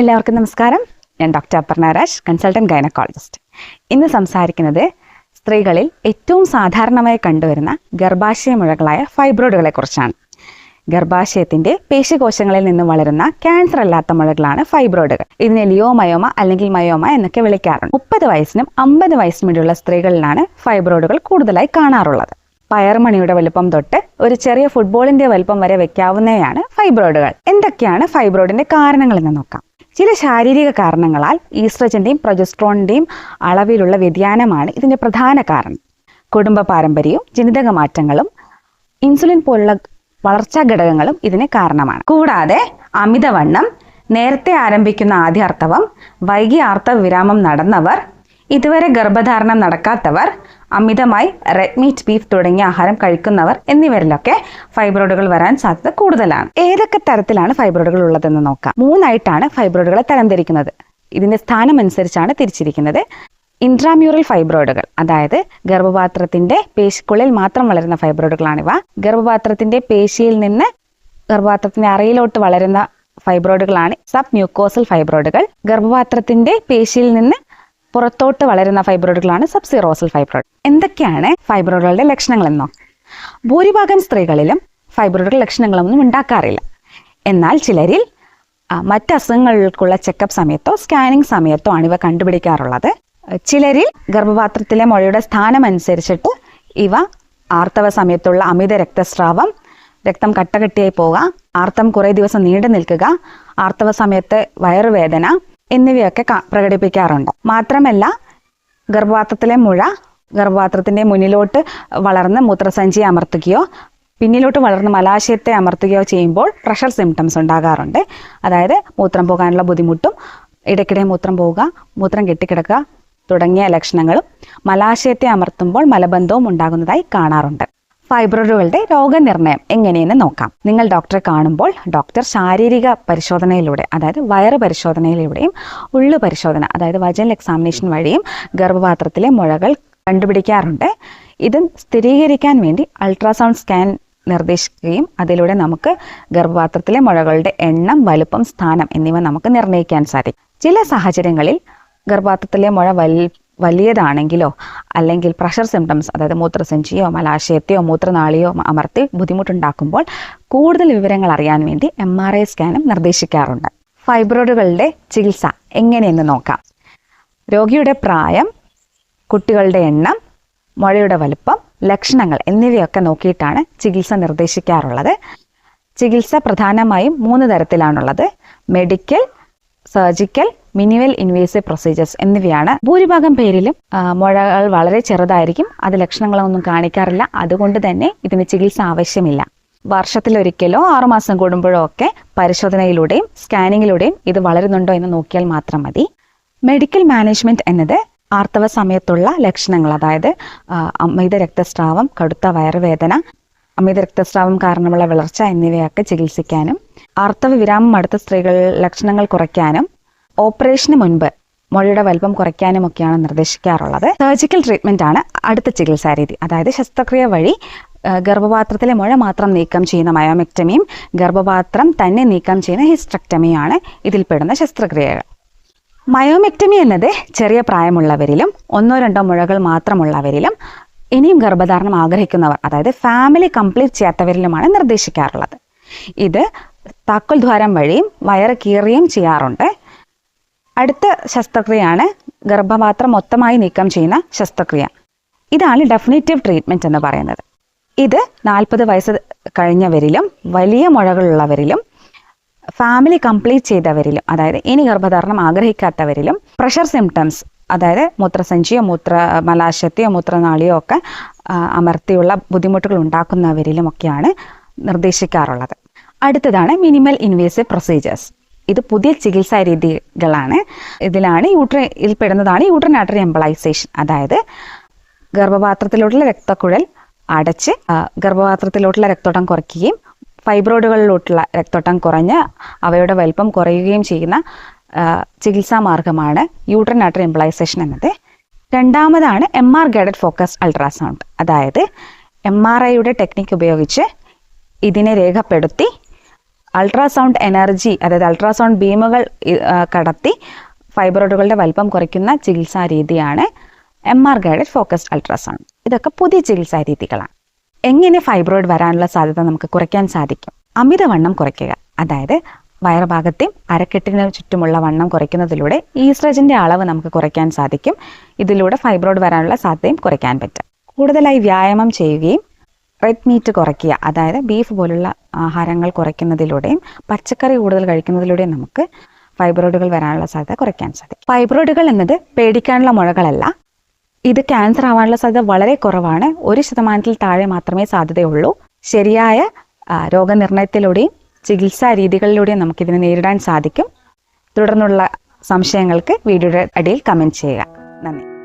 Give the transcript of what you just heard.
എല്ലാവർക്കും നമസ്കാരം. ഞാൻ ഡോക്ടർ അപർണ കൺസൾട്ടന്റ് ഗൈനക്കോളജിസ്റ്റ്. ഇന്ന് സംസാരിക്കുന്നത് സ്ത്രീകളിൽ ഏറ്റവും സാധാരണമായി കണ്ടുവരുന്ന ഗർഭാശയ മുഴകളായ ഫൈബ്രോയിഡുകളെ കുറിച്ചാണ്. ഗർഭാശയത്തിന്റെ പേശികോശങ്ങളിൽ നിന്നും വളരുന്ന ക്യാൻസർ അല്ലാത്ത മുഴകളാണ് ഫൈബ്രോയിഡുകൾ. ഇതിനെ ലിയോ മയോമ അല്ലെങ്കിൽ മയോമ എന്നൊക്കെ വിളിക്കാറുണ്ട്. മുപ്പത് വയസ്സിനും അമ്പത് വയസ്സിനും ഇടയുള്ള സ്ത്രീകളിലാണ് ഫൈബ്രോയിഡുകൾ കൂടുതലായി കാണാറുള്ളത്. പയർമണിയുടെ വലുപ്പം തൊട്ട് ഒരു ചെറിയ ഫുട്ബോളിന്റെ വലുപ്പം വരെ വെക്കാവുന്നവയാണ് ഫൈബ്രോയിഡുകൾ. എന്തൊക്കെയാണ് ഫൈബ്രോയിഡിന്റെ കാരണങ്ങൾ എന്ന് നോക്കാം. ചില ശാരീരിക കാരണങ്ങളാൽ ഈസ്ട്രജന്റെയും പ്രൊജസ്ട്രോണിന്റെയും അളവിലുള്ള വ്യതിയാനമാണ് ഇതിന്റെ പ്രധാന കാരണം. കുടുംബ പാരമ്പര്യവും ജനിതക മാറ്റങ്ങളും ഇൻസുലിൻ പോലുള്ള വളർച്ചാ ഘടകങ്ങളും ഇതിന് കാരണമാണ്. കൂടാതെ അമിതവണ്ണം നേരത്തെ ആരംഭിക്കുന്ന ആദ്യാർത്തവം വൈകി ആർത്തവ വിരാമം നടന്നവർ ഇതുവരെ ഗർഭധാരണം നടക്കാത്തവർ അമിതമായി റെഡ് മീറ്റ് ബീഫ് തുടങ്ങിയ ആഹാരം കഴിക്കുന്നവർ എന്നിവരിലൊക്കെ ഫൈബ്രോയിഡുകൾ വരാൻ സാധ്യത കൂടുതലാണ്. ഏതൊക്കെ തരത്തിലാണ് ഫൈബ്രോയിഡുകൾ ഉള്ളതെന്ന് നോക്കാം. മൂന്നായിട്ടാണ് ഫൈബ്രോയിഡുകളെ തരംതിരിക്കുന്നത്. ഇതിന്റെ സ്ഥാനം അനുസരിച്ചാണ് തിരിച്ചിരിക്കുന്നത്. ഇൻട്രാമ്യൂറൽ ഫൈബ്രോയിഡുകൾ അതായത് ഗർഭപാത്രത്തിന്റെ പേശിക്കുള്ളിൽ മാത്രം വളരുന്ന ഫൈബ്രോയിഡുകളാണിവ ഗർഭപാത്രത്തിന്റെ പേശിയിൽ നിന്ന് ഗർഭപാത്രത്തിന്റെ അറയിലോട്ട് വളരുന്ന ഫൈബ്രോയിഡുകളാണ് സബ് മ്യൂക്കോസൽ ഫൈബ്രോയിഡുകൾ ഗർഭപാത്രത്തിന്റെ പേശിയിൽ നിന്ന് പുറത്തോട്ട് വളരുന്ന ഫൈബ്രോയിഡുകളാണ് സബ്സിറോസൽ ഫൈബ്രോയിഡ്. എന്തൊക്കെയാണ് ഫൈബ്രോയിഡുകളുടെ ലക്ഷണങ്ങൾ എന്നോ ഭൂരിഭാഗം സ്ത്രീകളിലും ഫൈബ്രോയിഡുകൾ ലക്ഷണങ്ങളൊന്നും ഉണ്ടാക്കാറില്ല. എന്നാൽ ചിലരിൽ മറ്റ് അസുഖങ്ങൾക്കുള്ള ചെക്കപ്പ് സമയത്തോ സ്കാനിങ് സമയത്തോ ആണ് ഇവ കണ്ടുപിടിക്കാറുള്ളത്. ചിലരിൽ ഗർഭപാത്രത്തിലെ മുഴയുടെ സ്ഥാനം അനുസരിച്ചിട്ട് ഇവ ആർത്തവ സമയത്തുള്ള അമിത രക്തസ്രാവം രക്തം കട്ടകട്ടിയായി പോവുക ആർത്തം കുറേ ദിവസം നീണ്ടു നിൽക്കുക ആർത്തവ സമയത്ത് വയറുവേദന എന്നിവയൊക്കെ പ്രകടിപ്പിക്കാറുണ്ട്. മാത്രമല്ല ഗർഭപാത്രത്തിലെ മുഴ ഗർഭപാത്രത്തിന്റെ മുന്നിലോട്ട് വളർന്ന് മൂത്രസഞ്ചി അമർത്തുകയോ പിന്നിലോട്ട് വളർന്ന് മലാശയത്തെ അമർത്തുകയോ ചെയ്യുമ്പോൾ പ്രഷർ സിംറ്റംസ് ഉണ്ടാകാറുണ്ട്. അതായത് മൂത്രം പോകാനുള്ള ബുദ്ധിമുട്ടും ഇടയ്ക്കിടെ മൂത്രം പോവുക മൂത്രം കെട്ടിക്കിടക്കുക തുടങ്ങിയ ലക്ഷണങ്ങളും മലാശയത്തെ അമർത്തുമ്പോൾ മലബന്ധവും ഉണ്ടാകുന്നതായി കാണാറുണ്ട്. ഫൈബ്രോയിഡുകളുടെ രോഗനിർണയം എങ്ങനെയെന്ന് നോക്കാം. നിങ്ങൾ ഡോക്ടറെ കാണുമ്പോൾ ഡോക്ടർ ശാരീരിക പരിശോധനയിലൂടെ അതായത് വയറ് പരിശോധനയിലൂടെയും ഉള്ളു പരിശോധന അതായത് വജൽ എക്സാമിനേഷൻ വഴിയും ഗർഭപാത്രത്തിലെ മുഴകൾ കണ്ടുപിടിക്കാറുണ്ട്. ഇത് സ്ഥിരീകരിക്കാൻ വേണ്ടി അൾട്രാസൗണ്ട് സ്കാൻ നിർദ്ദേശിക്കുകയും അതിലൂടെ നമുക്ക് ഗർഭപാത്രത്തിലെ മുഴകളുടെ എണ്ണം വലുപ്പം സ്ഥാനം എന്നിവ നമുക്ക് നിർണയിക്കാൻ സാധിക്കും. ചില സാഹചര്യങ്ങളിൽ ഗർഭപാത്രത്തിലെ മുഴ വൽ വലിയതാണെങ്കിലോ അല്ലെങ്കിൽ പ്രഷർ സിംറ്റംസ് അതായത് മൂത്രസഞ്ചിയോ മലാശയത്തെയോ മൂത്രനാളിയോ അമർത്തി ബുദ്ധിമുട്ടുണ്ടാക്കുമ്പോൾ കൂടുതൽ വിവരങ്ങൾ അറിയാൻ വേണ്ടി എം ആർ ഐ സ്കാനും നിർദ്ദേശിക്കാറുണ്ട്. ഫൈബ്രോയിഡുകളുടെ ചികിത്സ എങ്ങനെയെന്ന് നോക്കാം. രോഗിയുടെ പ്രായം കുട്ടികളുടെ എണ്ണം മുഴയുടെ വലുപ്പം ലക്ഷണങ്ങൾ എന്നിവയൊക്കെ നോക്കിയിട്ടാണ് ചികിത്സ നിർദ്ദേശിക്കാറുള്ളത്. ചികിത്സ പ്രധാനമായും മൂന്ന് തരത്തിലാണുള്ളത്. Medical surgical minimal invasive procedures എന്നിവയാണ്. ഭൂരിഭാഗം പേരിലും മുഴകൾ വളരെ ചെറുതായിരിക്കും. അത് ലക്ഷണങ്ങളൊന്നും കാണിക്കാറില്ല. അതുകൊണ്ട് തന്നെ ഇതിന് ചികിത്സ ആവശ്യമില്ല. വർഷത്തിലൊരിക്കലോ ആറുമാസം കൂടുമ്പോഴോ ഒക്കെ പരിശോധനയിലൂടെയും സ്കാനിങ്ങിലൂടെയും ഇത് വളരുന്നുണ്ടോ എന്ന് നോക്കിയാൽ മാത്രം മതി. മെഡിക്കൽ മാനേജ്മെന്റ് എന്നത് ആർത്തവ സമയത്തുള്ള ലക്ഷണങ്ങൾ. അതായത് അമിത രക്തസ്രാവം കടുത്ത വയറുവേദന അമിത രക്തസ്രാവം കാരണമുള്ള വിളർച്ച എന്നിവയൊക്കെ ചികിത്സിക്കാനും ആർത്തവ വിരാമം അടുത്ത സ്ത്രീകൾ ലക്ഷണങ്ങൾ കുറയ്ക്കാനും ഓപ്പറേഷന് മുൻപ് മുഴയുടെ വലുപ്പം കുറയ്ക്കാനും ഒക്കെയാണ് നിർദ്ദേശിക്കാറുള്ളത്. സർജിക്കൽ ട്രീറ്റ്മെന്റ് ആണ് അടുത്ത ചികിത്സാ രീതി. അതായത് ശസ്ത്രക്രിയ വഴി ഗർഭപാത്രത്തിലെ മുഴ മാത്രം നീക്കം ചെയ്യുന്ന മയോമെക്ടമിയും ഗർഭപാത്രം തന്നെ നീക്കം ചെയ്യുന്ന ഹിസ്ട്രക്ടമിയാണ് ഇതിൽപ്പെടുന്ന ശസ്ത്രക്രിയകൾ. മയോമെക്ടമി എന്നത് ചെറിയ പ്രായമുള്ളവരിലും ഒന്നോ രണ്ടോ മുഴകൾ മാത്രമുള്ളവരിലും ഇനിയും ഗർഭധാരണം ആഗ്രഹിക്കുന്നവർ അതായത് ഫാമിലി കംപ്ലീറ്റ് ചെയ്യാത്തവരിലുമാണ് നിർദ്ദേശിക്കാറുള്ളത്. ഇത് താക്കോൽ ദ്വാരം വഴിയും വയറ് കീറുകയും ചെയ്യാറുണ്ട്. അടുത്ത ശസ്ത്രക്രിയയാണ് ഗർഭപാത്രം മൊത്തമായി നീക്കം ചെയ്യുന്ന ശസ്ത്രക്രിയ. ഇതാണ് ഡെഫിനേറ്റീവ് ട്രീറ്റ്മെന്റ് എന്ന് പറയുന്നത്. ഇത് നാൽപ്പത് വയസ്സ് കഴിഞ്ഞവരിലും വലിയ മുഴകളുള്ളവരിലും ഫാമിലി കംപ്ലീറ്റ് ചെയ്തവരിലും അതായത് ഇനി ഗർഭധാരണം ആഗ്രഹിക്കാത്തവരിലും പ്രഷർ സിംറ്റംസ് അതായത് മൂത്രസഞ്ചിയോ മൂത്ര മലാശയത്തെയോ മൂത്രനാളിയോ ഒക്കെ അമർത്തിയുള്ള ബുദ്ധിമുട്ടുകൾ ഉണ്ടാക്കുന്നവരിലുമൊക്കെയാണ് നിർദ്ദേശിക്കാറുള്ളത്. അടുത്തതാണ് മിനിമൽ ഇൻവേസീവ് പ്രൊസീജിയേഴ്സ് ഇത് പുതിയ ചികിത്സാ രീതികളാണ്. ഇതിലാണ് യൂട്ര ഇതിൽ പെടുന്നതാണ് യൂട്രൻ ആർട്ടറി എംബളൈസേഷൻ അതായത് ഗർഭപാത്രത്തിലോട്ടുള്ള രക്തക്കുഴൽ അടച്ച് ഗർഭപാത്രത്തിലോട്ടുള്ള രക്തോട്ടം കുറയ്ക്കുകയും ഫൈബ്രോയിഡുകളിലോട്ടുള്ള രക്തോട്ടം കുറഞ്ഞ് അവയുടെ വലിപ്പം കുറയുകയും ചെയ്യുന്ന ചികിത്സാ മാർഗമാണ് യൂട്രൻ ആർട്ടറി എംപ്ലൈസേഷൻ എന്നത്. രണ്ടാമതാണ് M R guided focus ultrasound അതായത് എം ആർ ഐയുടെ ടെക്നിക്ക് ഉപയോഗിച്ച് ഇതിനെ രേഖപ്പെടുത്തി അൾട്രാസൗണ്ട് എനർജി അതായത് അൾട്രാസൗണ്ട് ബീമുകൾ കടത്തി ഫൈബ്രോയിഡുകളുടെ വലിപ്പം കുറയ്ക്കുന്ന ചികിത്സാ രീതിയാണ് M R guided focused ultrasound ഇതൊക്കെ പുതിയ ചികിത്സാ രീതികളാണ്. എങ്ങനെ ഫൈബ്രോയിഡ് വരാനുള്ള സാധ്യത നമുക്ക് കുറയ്ക്കാൻ സാധിക്കും? അമിതവണ്ണം കുറയ്ക്കുക. അതായത് വയറുഭാഗത്തെയും അരക്കെട്ടിന് ചുറ്റുമുള്ള വണ്ണം കുറയ്ക്കുന്നതിലൂടെ ഈസ്ട്രജന്റെ അളവ് നമുക്ക് കുറയ്ക്കാൻ സാധിക്കും. ഇതിലൂടെ ഫൈബ്രോയിഡ് വരാനുള്ള സാധ്യതയും കുറയ്ക്കാൻ പറ്റും. കൂടുതലായി വ്യായാമം ചെയ്യുകയും റെഡ് മീറ്റ് കുറയ്ക്കുക അതായത് ബീഫ് പോലുള്ള ആഹാരങ്ങൾ കുറയ്ക്കുന്നതിലൂടെയും പച്ചക്കറി കൂടുതൽ കഴിക്കുന്നതിലൂടെയും നമുക്ക് ഫൈബ്രോയിഡുകൾ വരാനുള്ള സാധ്യത കുറയ്ക്കാൻ സാധിക്കും. ഫൈബ്രോയിഡുകൾ എന്നത് പേടിക്കാനുള്ള മുഴകളല്ല. ഇത് ക്യാൻസർ ആവാനുള്ള സാധ്യത വളരെ കുറവാണ്. ഒരു ശതമാനത്തിൽ താഴെ മാത്രമേ സാധ്യതയുള്ളൂ. ശരിയായ രോഗനിർണയത്തിലൂടെയും ചികിത്സാ രീതികളിലൂടെ നമുക്കിതിനെ നേരിടാൻ സാധിക്കും. തുടർന്നുള്ള സംശയങ്ങൾക്ക് വീഡിയോയുടെ അടിയിൽ കമന്റ് ചെയ്യുക. നന്ദി.